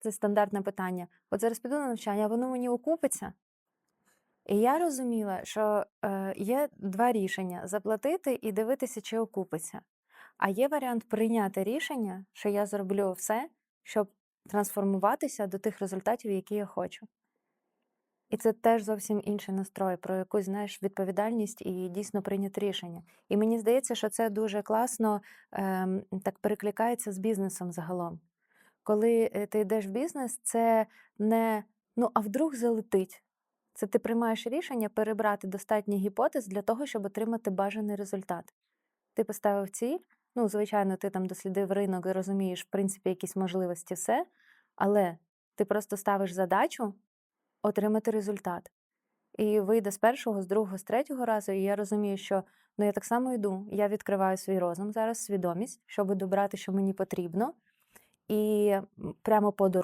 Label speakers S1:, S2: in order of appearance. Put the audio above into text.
S1: це стандартне питання. От зараз піду на навчання, воно мені окупиться. І я розуміла, що е, є два рішення: заплатити і дивитися, чи окупиться. А є варіант прийняти рішення, що я зроблю все, щоб трансформуватися до тих результатів, які я хочу. І це теж зовсім інший настрой, про якусь знаєш відповідальність і дійсно прийняти рішення. І мені здається, що це дуже класно ем, так перекликається з бізнесом загалом. Коли е, ти йдеш в бізнес, це не ну а вдруг залетить. Це ти приймаєш рішення перебрати достатньо гіпотез для того, щоб отримати бажаний результат. Ти поставив ціль, ну, звичайно, ти там дослідив ринок і розумієш, в принципі, якісь можливості, все, але ти просто ставиш задачу отримати результат. І вийде з першого, з другого, з третього разу, і я розумію, що ну я так само йду. Я відкриваю свій розум зараз, свідомість, щоб добрати, що мені потрібно. І прямо по дорозі.